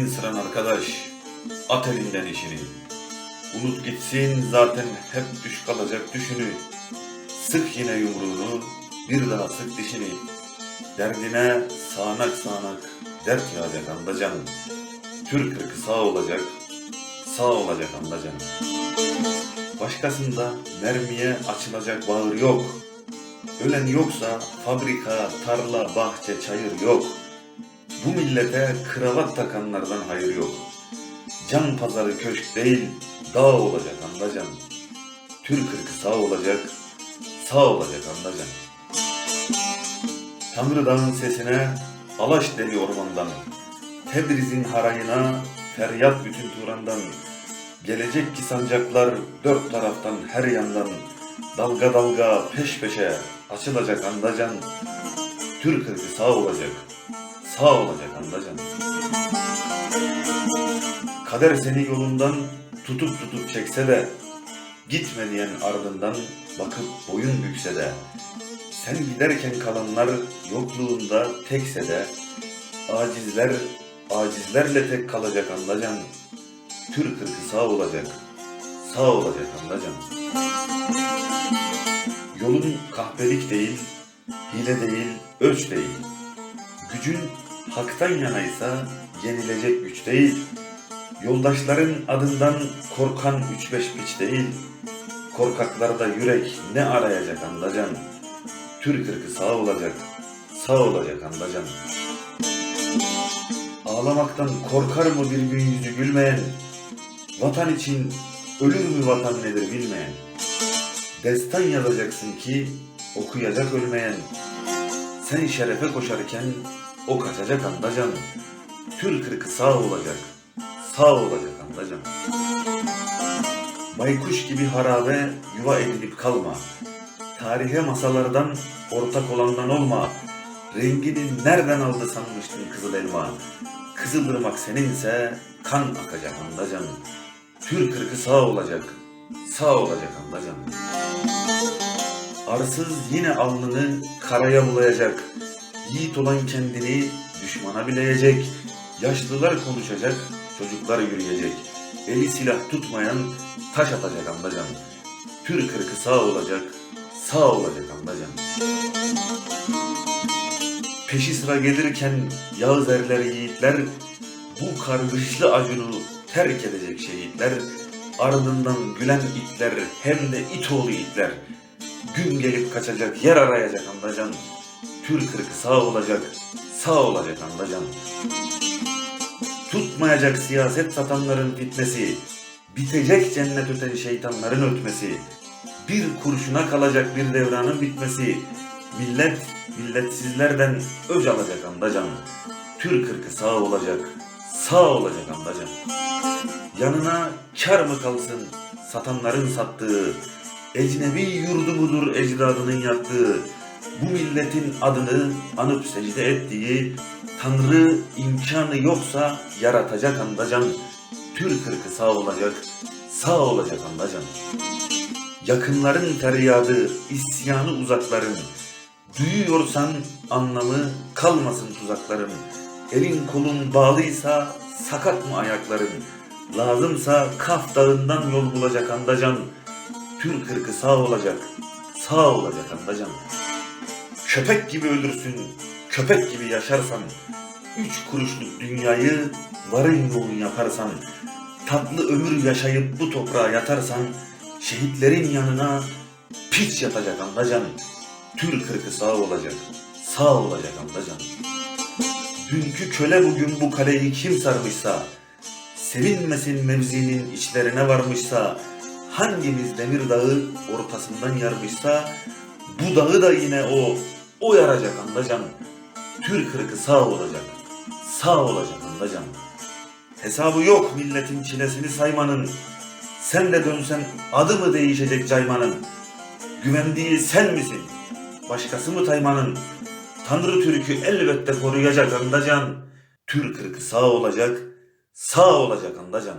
Bitsin sıran arkadaş, at elinden işini. Unut gitsin zaten hep düş kalacak düşünü. Sık yine yumruğunu, bir daha sık dişini. Derdine sağanak sağanak dert yağacak anda canım. Türk ırkı sağ olacak, sağ olacak anda canım. Başkasında mermiye açılacak bağır yok. Ölen yoksa fabrika, tarla, bahçe, çayır yok. Bu millete kravat takanlardan hayır yok. Can pazarı köşk değil, dağ olacak andacan. Türk ırkı sağ olacak, sağ olacak andacan. Tanrı dağın sesine, Alaş deli ormandan, Tebriz'in harayına, feryat bütün Turan'dan, Gelecek ki sancaklar dört taraftan her yandan, Dalga dalga peş peşe açılacak andacan, Türk ırkı sağ olacak, sağ olacak andacan. Kader seni yolundan tutup tutup çekse de, Gitme diyen ardından bakıp boyun bükse de, Sen giderken kalanlar yokluğunda tekse de, Acizler, acizlerle tek kalacak andacan, Türk ırkı sağ olacak, sağ olacak andacan. Yolun kahpelik değil, hile değil, ölç değil. Gücün haktan yanaysa yenilecek güç değil. Yoldaşların adından korkan üç beş piç değil. Korkaklarda yürek ne arayacak andacan. Türk ırkı sağ olacak, sağ olacak andacan. Ağlamaktan korkar mı bir gün yüzü gülmeyen? Vatan için ölür mü vatan nedir bilmeyen? Destan yazacaksın ki okuyacak ölmeyen. Sen şerefe koşarken o kaçacak andacan. Türk ırkı sağ olacak, sağ olacak andacan. Baykuş gibi harabe yuva edinip kalma. Tarihe masalardan ortak olandan olma. Rengini nereden aldı sanmıştın kızıl elma. Kızılırmak seninse kan akacak andacan. Türk ırkı sağ olacak, sağ olacak andacan. Arsız yine alnını karaya bulayacak. Yiğit olan kendini düşmana bileyecek. Yaşlılar konuşacak, çocuklar yürüyecek. Eli silah tutmayan taş atacak andacan. Türk ırkı sağ olacak, sağ olacak andacan. Peşi sıra gelirken Yağız erler yiğitler, bu kargışlı acunu terk edecek şehitler, ardından gülen itler hem de it oğlu itler. Gün gelip kaçacak, yer arayacak andacan. Türk ırkı sağ olacak, sağ olacak andacan. Tutmayacak siyaset satanların fitnesi, bitecek cennet öten şeytanların ötmesi, bir kurşuna kalacak bir devranın bitmesi, millet milletsizlerden öc alacak andacan. Türk ırkı sağ olacak, sağ olacak andacan. Yanına kar mı kalsın satanların sattığı, ecnebi yurdu mudur ecdadının yattığı, bu milletin adını anıp secde ettiği, Tanrı imkanı yoksa yaratacak andacan, Türk ırkı sağ olacak, sağ olacak andacan. Yakınların feryadı, isyanı uzakların, Duyuyorsan anlamı kalmasın tuzakların. Elin kolun bağlıysa sakat mı ayakların? Lazımsa Kaf dağından yol bulacak andacan. Türk ırkı sağ olacak, sağ olacak andacan. Köpek gibi ölürsün, köpek gibi yaşarsan, üç kuruşluk dünyayı varın yoğun yaparsan, tatlı ömür yaşayıp bu toprağa yatarsan, şehitlerin yanına piç yatacak andacan. Türk ırkı sağ olacak, sağ olacak andacan. Dünkü köle bugün bu kaleyi kim sarmışsa, sevinmesin mevzinin içlerine varmışsa, hangimiz demir dağı ortasından yarmışsa, bu dağı da yine o, o yaracak andacan. Türk ırkı sağ olacak, sağ olacak andacan. Hesabı yok milletin çilesini saymanın, sen de dönsen adı mı değişecek caymanın? Güvendiği sen misin? Başkası mı Tayman'ın? Tanrı Türk'ü elbette koruyacak andacan. Türk ırkı sağ olacak, sağ olacak andacan.